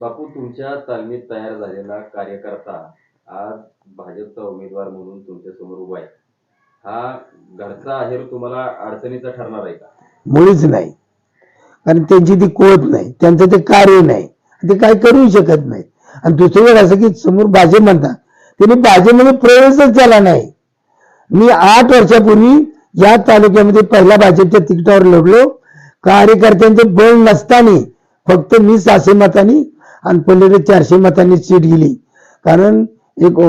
बापू तुमच्या तालमीत तयार झालेला कार्यकर्ता आज भाजपचा उमेदवार म्हणून तुमच्यासमोर उभा आहे. हा घरचा आहेर तुम्हाला अडचणीचा ठरणार आहे का? मुळीच नाही. कारण त्यांची ती कोत नाही त्यांचं ते कार्य नाही. ते काय करू शकत नाही आणि दुसरी वेळ असं की समोर बाजे म्हणतात त्यांनी बाजेमध्ये प्रवेशच केला नाही. मी आठ वर्षापूर्वी या तालुक्यामध्ये पहिल्या भाजपच्या तिकिटावर लढलो. कार्यकर्त्यांचे बळ नसताना फक्त मी सहाशे आणि पलीकडे चारशे मतांनी सीट गेली कारण एक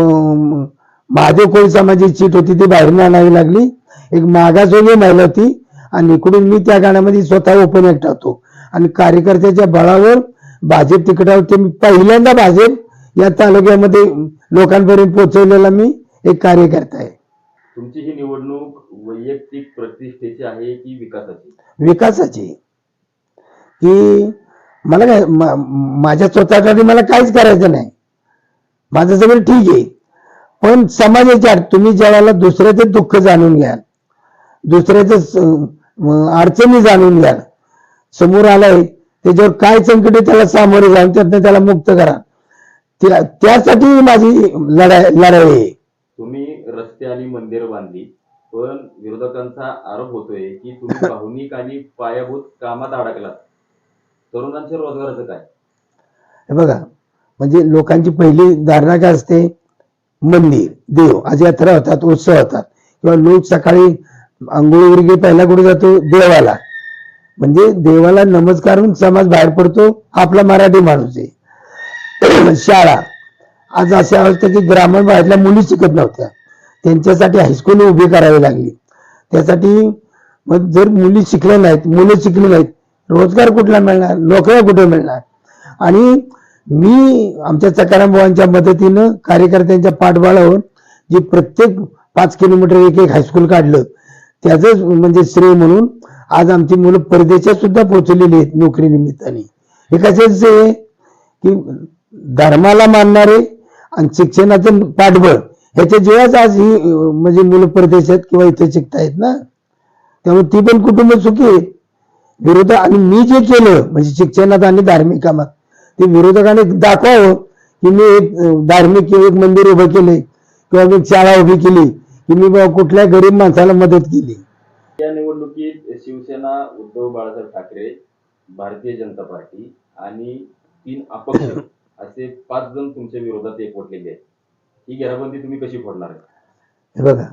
महादेव कोळी समाजाची सीट होती ती बाहेरून आणावी लागली. एक मागासवर्गीय महिला होती आणि इकडून मी त्या गाण्यामध्ये स्वतः ओपन ऍक्ट होतो. आणि कार्यकर्त्याच्या बळावर भाजप तिकिटावर ते मी पहिल्यांदा भाजप या तालुक्यामध्ये लोकांपर्यंत पोहोचवलेला मी एक कार्यकर्ता आहे. तुमची ही निवडणूक वैयक्तिक प्रतिष्ठेची आहे की विकासाची? विकासाची की मला काय माझ्या स्वतःसाठी मला काहीच करायचं नाही. माझं सगळं ठीक आहे. पण समाजाच्या तुम्ही ज्यावेळेला दुसऱ्याचं दुःख जाणून घ्याल. दुसऱ्याचं अडचणी जाणून घ्याल. समोर आलाय त्याच्यावर काय संकट आहे त्याला सामोरे जाऊन त्यातनं त्याला मुक्त करा. त्या- त्यासाठी माझी लढाई लढाई आहे. तुम्ही रस्ते आणि मंदिर बांधली पण विरोधकांचा आरोप होतोय की तुम्ही भावनिक आणि पायाभूत कामात अडकलात. तरुणांच्या रोजगाराचं काय? हे बघा म्हणजे लोकांची पहिली धारणा काय असते? मंदिर देव आज यात्रा होतात उत्सव होतात. किंवा लोक सकाळी आंघोळी वगैरे पहिला कुठे जातो? देवाला. म्हणजे देवाला नमस्कारून समाज बाहेर पडतो आपला मराठी माणूस आहे. शाळा. आज असे अवस्था की ग्रामीण भागातल्या मुली शिकत नव्हत्या. त्यांच्यासाठी हायस्कूल उभी करावी लागली. त्यासाठी मग जर मुली शिकल्या नाहीत मुलं शिकली नाहीत रोजगार कुठला मिळणार? नोकऱ्या कुठे मिळणार? आणि मी आमच्या सकाराम भावांच्या मदतीनं कार्यकर्त्यांच्या पाठबळावर जे प्रत्येक पाच किलोमीटर एक एक हायस्कूल काढलं त्याच म्हणजे श्रेय म्हणून आज आमची मुलं परदेशात सुद्धा पोहोचलेली आहेत नोकरी निमित्ताने. हे कशाच आहे की धर्माला मानणारे आणि शिक्षणाचं पाठबळ ह्याच्या जेव्हाच आज ही म्हणजे मुलं परदेशात किंवा इथे शिकतायत ना? त्यामुळे ती पण कुटुंब सुखी आहेत. विरोध आणि मी जे केलं म्हणजे शिक्षणात आणि धार्मिक कामात ते विरोधकाने दाखवावं की मी एक धार्मिक किंवा एक मंदिर उभं केले किंवा मी एक शाळा उभी केली की मी कुठल्या गरीब माणसाला मदत केली. या निवडणुकीत शिवसेना उद्धव बाळासाहेब ठाकरे भारतीय जनता पार्टी आणि तीन अपक्ष असे पाच जण तुमच्या विरोधात एकवटलेले आहेत. ही घेराबंदी तुम्ही कशी फोडणार आहे हे बघा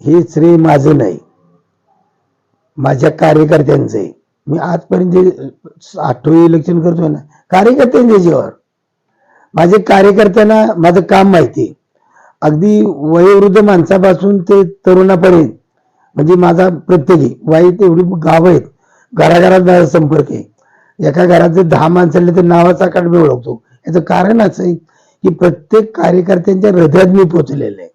हे श्रेय माझं नाही. माझ्या कार्यकर्त्यांचं. आहे मी आजपर्यंत जे आठवे इलेक्शन करतोय ना कार्यकर्त्यांच्या जीवावर. माझे कार्यकर्त्यांना माझं काम माहिती आहे. अगदी वयोवृद्ध माणसापासून ते तरुणापर्यंत म्हणजे माझा प्रत्येकी वाईट एवढी गाव आहेत. घराघरात माझा संपर्क आहे. एका घरात जर दहा माणसाला तर नावाचा काढ मी ओळखतो. याचं कारण असं आहे की प्रत्येक कार्यकर्त्यांच्या हृदयात मी पोचलेलं आहे.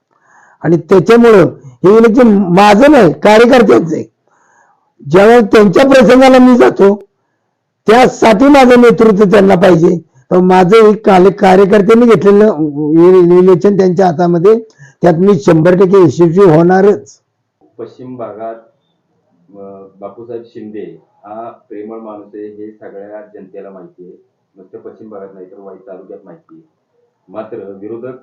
आणि त्याच्यामुळं हे इलेक्शन माझं नाही कार्यकर्त्यांचं आहे. ज्यावेळेस त्यांच्या प्रसंगाला मी जातो त्यासाठी माझं नेतृत्व त्यांना पाहिजे. तर माझं एक काले कार्यकर्त्यांनी घेतलेलं इलेक्शन त्यांच्या हातामध्ये त्यात मी शंभर टक्के यशस्वी होणारच. पश्चिम भागात बापूसाहेब शिंदे हा प्रेमळ माणूस आहे हे सगळ्या जनतेला माहिती आहे. नुसतं पश्चिम भागात नाही तर वाई तालुक्यात माहिती आहे. मात्र विरोधक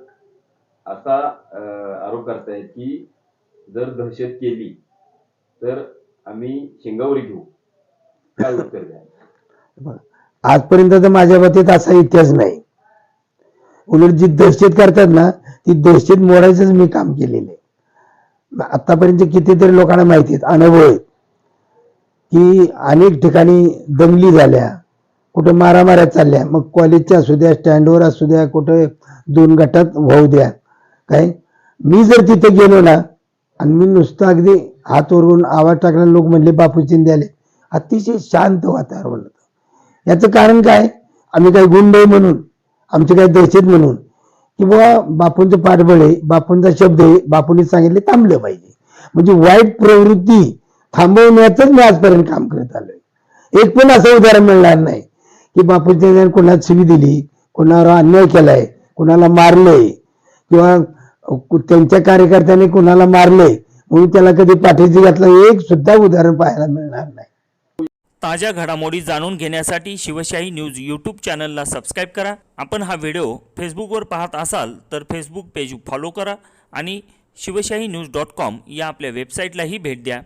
असा आरोप आरोप करतायत की जर दहशत केली तर आम्ही शिंगावरी घेऊ. काय उत्तर द्या? आजपर्यंत तर माझ्या मते असा इतिहास नाही. उलट जी दहशत करतात ना ती दहशत मोडायचंच मी काम केलेलं आहे. आतापर्यंत कितीतरी लोकांना माहिती आहेत अनुभव आहेत की अनेक ठिकाणी दंगली झाल्या कुठं मारामाऱ्या चालल्या मग कॉलेजच्या असू द्या स्टँडवर असू द्या कुठं दोन गटात वाहू द्या. काय? मी जर तिथे गेलो ना आणि मी नुसतं अगदी हात वरून आवाज टाकला लोक म्हणले बापू शिंदे आले. अतिशय शांत वातावरण होतं. याचं कारण काय? आम्ही काही गुंड आहे म्हणून आमची काही दहशत म्हणून की बाबा बापूंचं पाठबळ आहे बापूंचा शब्द आहे बापूंनी सांगितले थांबलं पाहिजे. म्हणजे वाईट प्रवृत्ती थांबवण्याचंच मी आजपर्यंत काम करत आलोय. एक पण असं उदाहरण मिळणार नाही की बापूंच्या कोणाला शिवी दिली कोणावर अन्याय केलाय कोणाला मारलंय किंवा त्यांच्या कार्यकर्त्याने कोणाला मारलंय म्हणून त्याला कधी पाठीशी घातलं एक सुद्धा उदाहरण पाहायला मिळणार नाही. ताज्या घडामोडी जाणून घेण्यासाठी शिवशाही न्यूज यूट्यूब चॅनलला सबस्क्राईब करा. आपण हा व्हिडिओ फेसबुकवर पाहत असाल तर फेसबुक पेज फॉलो करा आणि शिवशाही न्यूज डॉट कॉम या आपल्या वेबसाईटलाही भेट द्या.